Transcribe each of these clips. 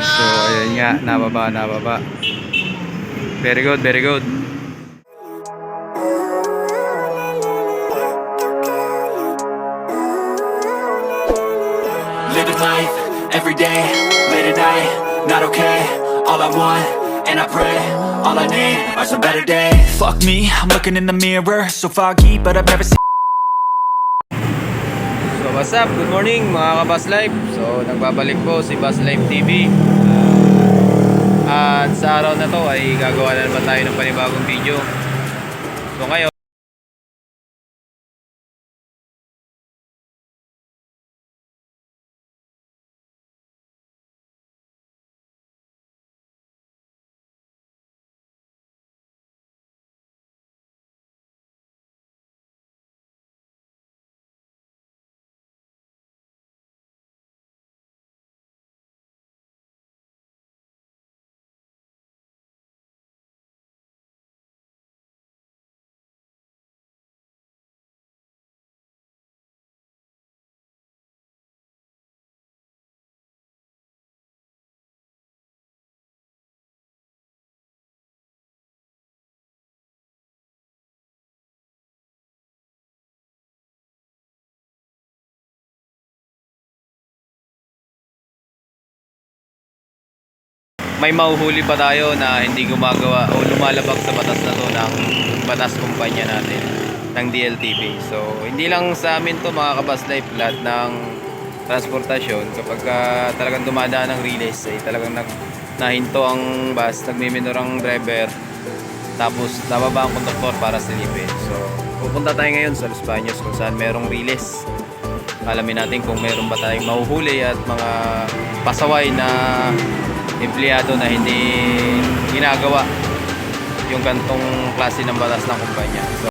So, ayun nga, nababa, nababa. Very good, very good. Living life every day, late at night, not okay. All I want, and I pray, all I need are some better days. Fuck me, I'm looking in the mirror, so foggy, but I've never seen. What's up? Good morning mga ka-Bus Life. So, nagbabalik po si Bus Life TV. At sa araw na to ay gagawa na naman tayo ng panibagong video. So, ngayon, may mahuhuli pa tayo na hindi gumagawa o lumalabag sa batas na to ng batas kumpanya natin ng DLTV. So, hindi lang sa amin to mga kabas life, lahat ng transportasyon kapag ah, talagang dumadaan ng release ay talagang nag nahinto ang bus, nagmiminor ang driver tapos nababa ang konduktor para silipin. So, pupunta tayo ngayon sa Los Baños kung saan merong release. Alamin natin kung meron ba tayong mahuhuli at mga pasaway na empleyado na hindi ginagawa yung gantong klase ng batas ng kumpanya. So,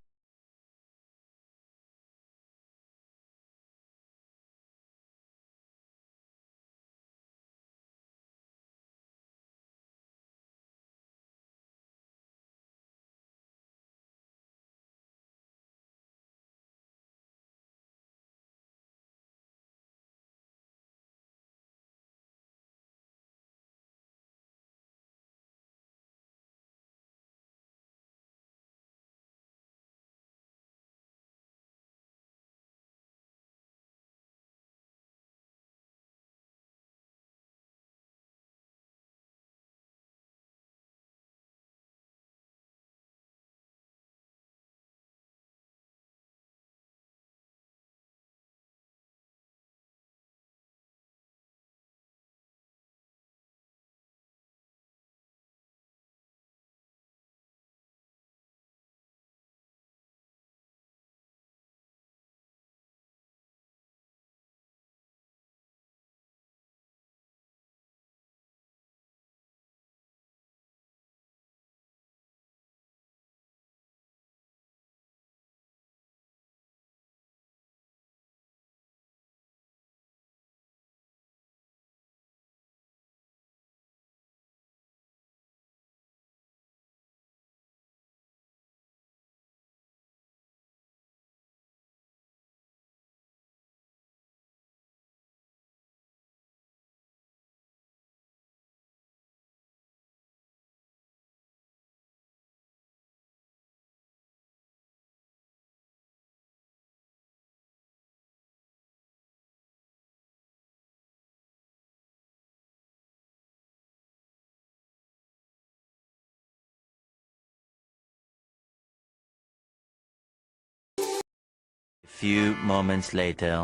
Few moments later.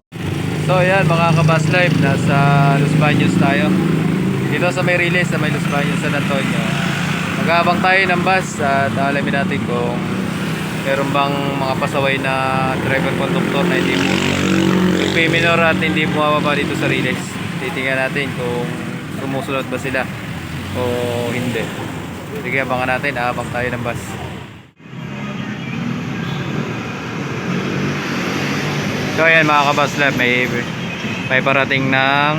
so ayan mga kabas life, nasa Los Baños tayo. Dito sa may release sa may Los Baños San Antonio. Mag-aabang tayo ng bus at alamin natin kung meron bang mga pasaway na driver conductor na hindi mo minor at hindi bumababa dito sa release. Titingnan natin kung sumusunod ba sila o hindi. Sige, abangan natin. Aabang tayo ng bus. So ayan mga kabas lab, may, may parating ng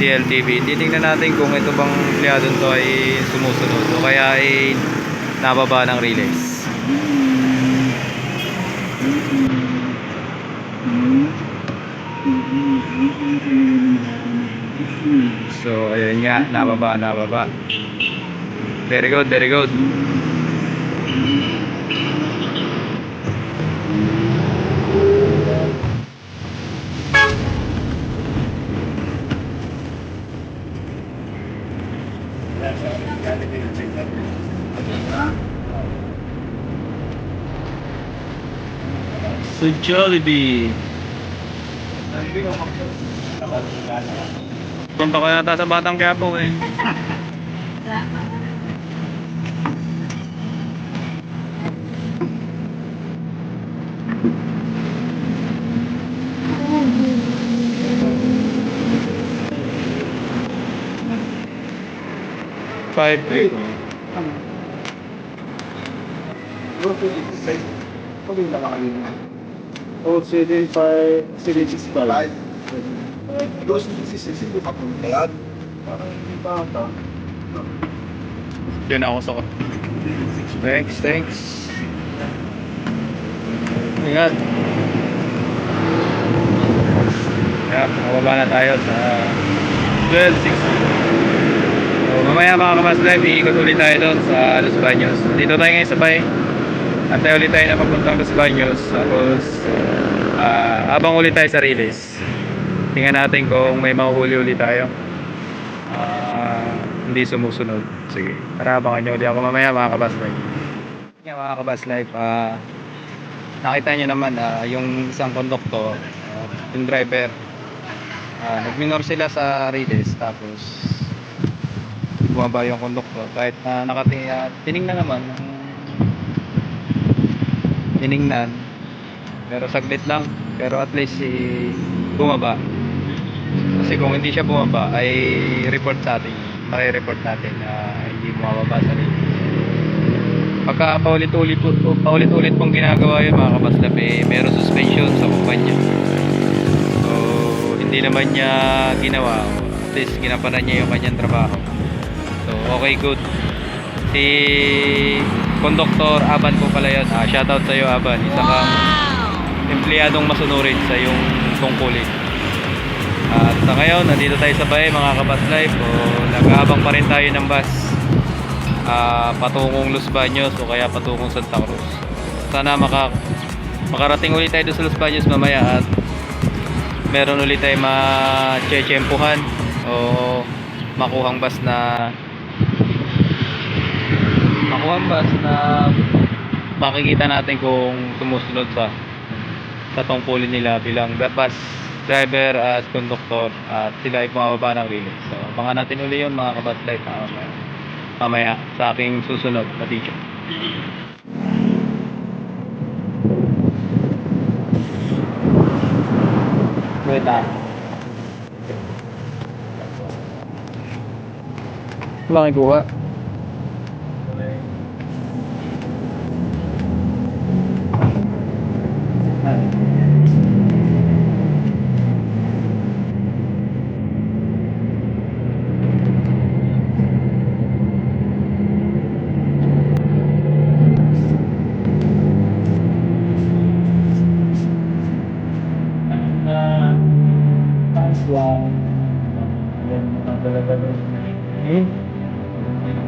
DLTV. Titingnan natin kung ito bang empleyado to ay sumusunod o kaya ay nababa ng relays. So, ayun nga, nababa, nababa. Very good, very good. Sa Jollibee. Punta ko yata sa Batang Quiapo eh. Five eight. Oh, CD 5, CD 65. Yun ako sa Thanks, thanks. Ingat. Kaya, mababa na tayo sa 12.60. So, mamaya mga kamas drive, iikot ulit tayo doon sa Los Baños. Dito tayo ngayon sa bay. Antay ulit tayo na papuntang Los Baños. Tapos, ah, abang ulit tayo sa release. Tingnan natin kung may mahuhuli ulit tayo. Ah, hindi sumusunod. Sige, tara abangan nyo ulit ako mamaya mga kabas. Yan mga kabas life, ah, nakita nyo naman ah, yung isang konduktor, ah, yung driver, ah, nagminor sila sa release tapos bumaba yung konduktor kahit na nakating, ah, tiningnan naman ng tiningnan pero saglit lang. Pero at least si bumaba. Kasi kung hindi siya bumaba ay report sa atin report natin na hindi bumababa sa rate pagka paulit-ulit paulit-ulit pong ginagawa yun mga kapaslap eh meron suspension sa kumpanya. So hindi naman niya ginawa. At least ginampanan niya yung kanyang trabaho okay good. Si Konduktor Aban po pala yun. Ah, shoutout sa iyo Aban. Isa kang empleyadong masunurin sa iyong tungkulin. At sa ngayon, nandito tayo sa bahay mga kabas life. O nag-aabang pa rin tayo ng bus. Ah, patungong Los Baños o kaya patungong Santa Cruz. Sana maka makarating ulit tayo sa Los Baños mamaya at meron ulit tayo ma-chechempuhan o makuhang bus na makuhang bus na makikita natin kung sumusunod sa sa tungkulin nila bilang bus driver at conductor at sila ay bumababa ng relay. So, abangan natin uli yun mga kabat life na mamaya, mamaya sa aking susunod na video. Wait ah. Wala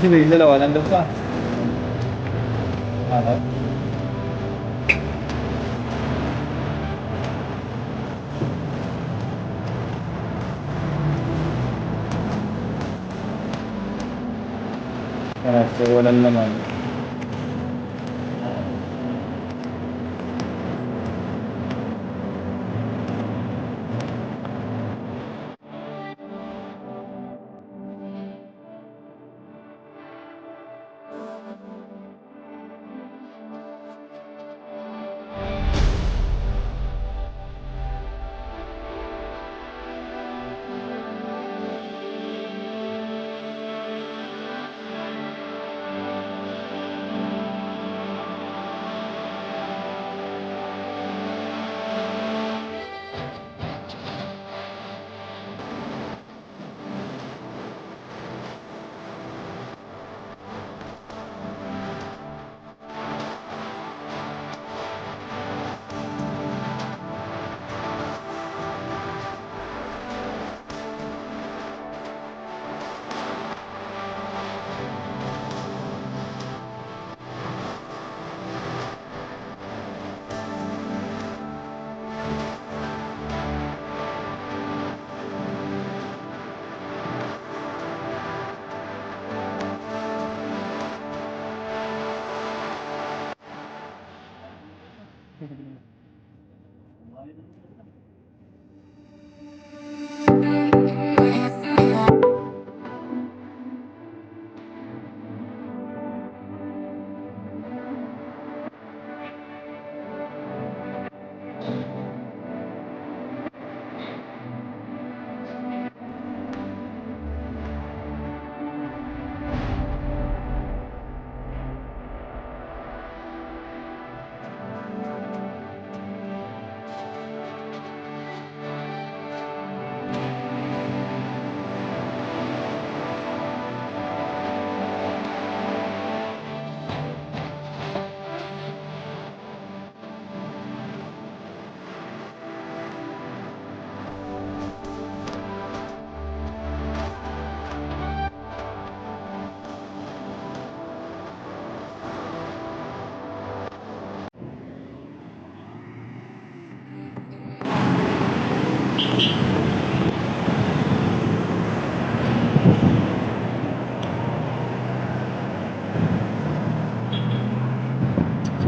Kasi ba yung dalawa nandun pa? Ano? Kaya so walang naman.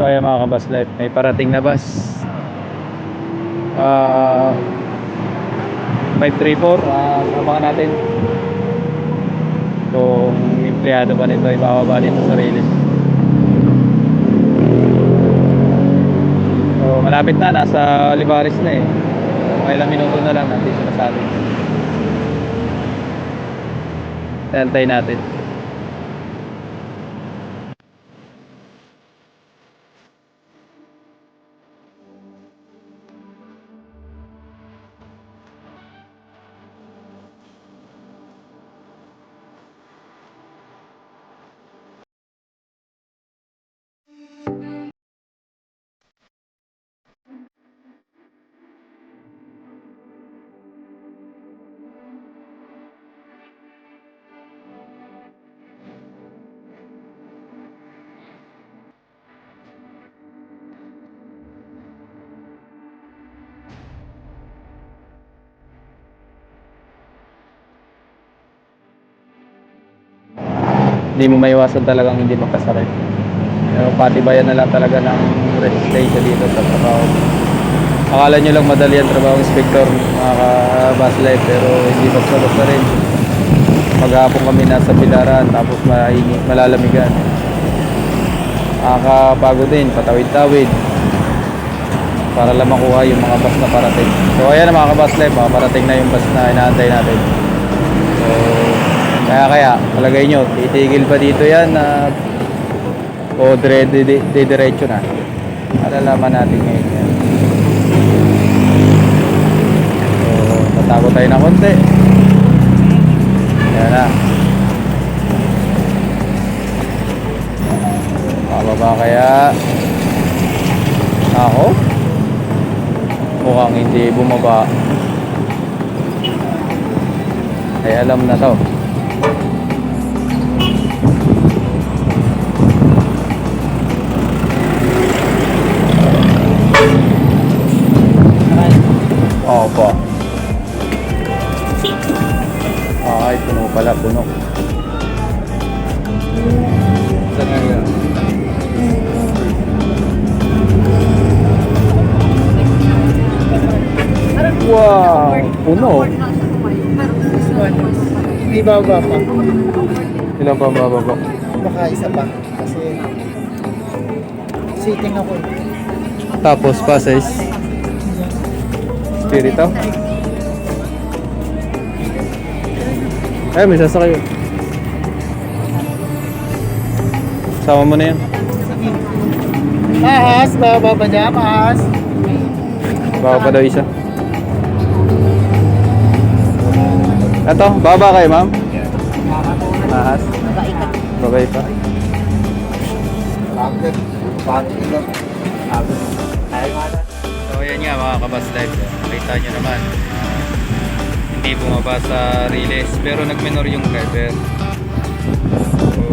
So ayan mga kabas life, may parating na bus. Ah 534, ah abangan natin. Kung empleyado pa nito, ibababa nito sa railing. So malapit na, nasa Olivares na eh. Mga ilang minuto na lang, nandito na sa atin. Tantay natin. Hindi mo maiwasan talagang hindi magkasakit. Pero patibayan na lang talaga ng resistensya dito sa trabaho. Akala nyo lang madali ang trabaho inspector mga ka-bus life pero hindi basta-basta rin. Maghapon kami nasa pilaran tapos mainit, malalamigan. Nakakapagod din, patawid-tawid para lang makuha yung mga bus na parating. So ayan mga ka-bus life, mga parating na yung bus na inaantay natin. Kaya kaya, palagay nyo, titigil pa dito yan na o dire, di, di, di, diretso na. Malalaman natin ngayon yan. So, tatago tayo ng konti. Yan na. Makababa kaya. Ako? Mukhang hindi bumaba. Ay alam na to. Pala, puno. Wow, puno. Hindi baba pa. Ilan pa bababa? Baka isa pa. Kasi sitting ako. eh. Tapos pa size. Spirito. Ay, may sasakay. Sama mo na yan. Ahas, baba pa dyan, ahas. Baba pa daw isa. Ito, baba kayo ma'am? Ahas. Babay pa. So ayan nga mga kabas live, nakita nyo naman hindi bumaba sa relays pero nagmenor yung driver so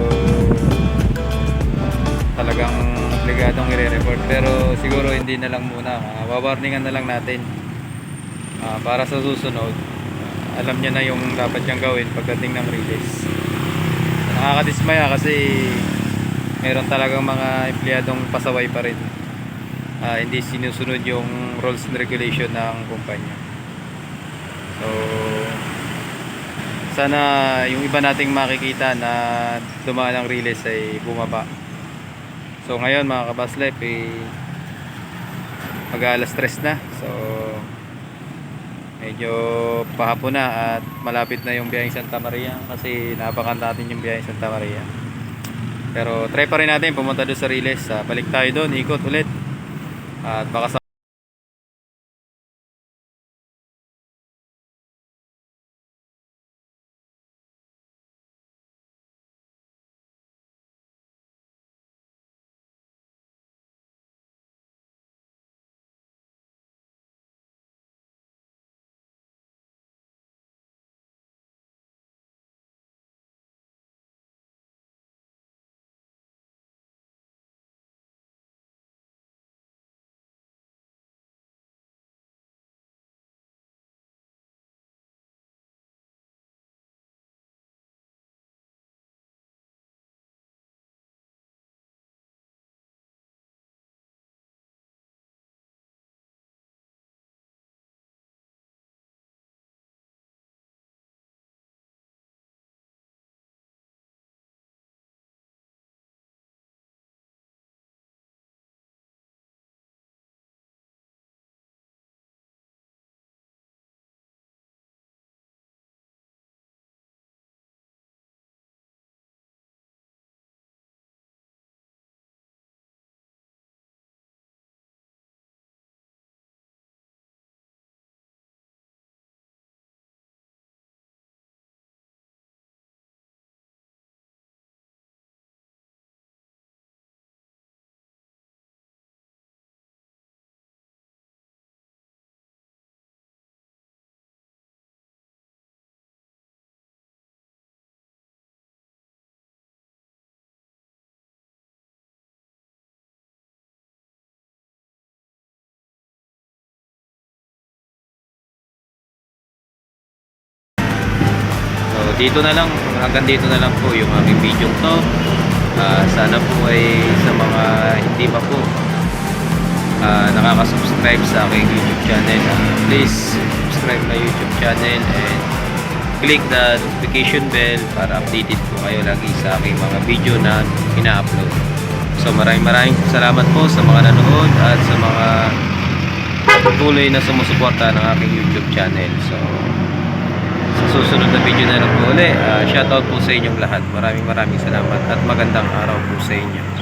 talagang obligadong i-report pero siguro hindi na lang muna. Uh, na lang natin. Ah, para sa susunod alam niya na yung dapat niyang gawin pagdating ng relays nakakadismaya kasi meron talagang mga empleyadong pasaway pa rin. Ah, hindi sinusunod yung rules and regulation ng kumpanya. So, sana yung iba nating makikita na dumaan ang release ay bumaba. So, ngayon mga kabas life, eh, mag alas stress na. So, medyo pahapon na at malapit na yung biyaheng Santa Maria kasi napakan natin yung biyaheng Santa Maria. Pero try pa rin natin pumunta doon sa Riles. Ah, balik tayo doon, ikot ulit. At baka sa dito na lang, hanggang dito na lang po yung aming video to. Ah, sana po ay sa mga hindi pa po ah, nakaka-subscribe sa aking YouTube channel, ah, please subscribe my YouTube channel and click the notification bell para updated po kayo lagi sa aking mga video na ina-upload. So maraming maraming salamat po sa mga nanonood at sa mga patuloy na sumusuporta ng aking YouTube channel. So susunod na video na lang po ulit. Uh, shoutout po sa inyong lahat. Maraming maraming salamat at magandang araw po sa inyo.